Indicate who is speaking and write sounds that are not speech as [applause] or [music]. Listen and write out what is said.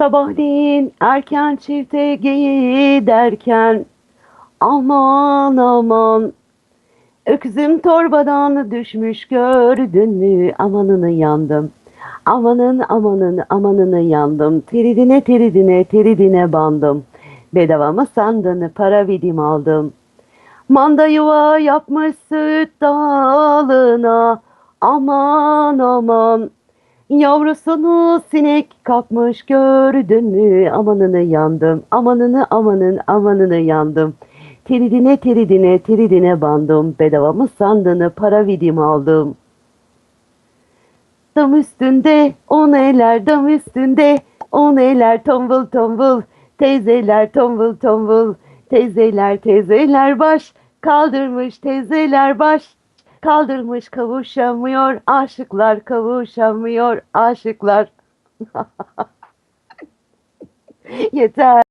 Speaker 1: Sabahleyin erken çifte giderken aman aman öküzüm torbadan düşmüş gördün mü amanını yandım. Amanın amanın amanını yandım. Teridine teridine teridine bandım. Bedava mı sandın para vidim aldım. Manda yuva yapmış süt dalına aman aman. Yavrusunu sinek kapmış gördün mü amanını yandım. Amanını amanın amanını yandım. Teridine teridine teridine bandım. Bedava mı sandığını para vidim aldım. Dam üstünde on eller dam üstünde on eller tombul tombul teyzeler tombul tombul teyzeler teyzeler baş kaldırmış teyzeler baş kaldırmış kavuşamıyor. Aşıklar kavuşamıyor aşıklar. [laughs] Yeter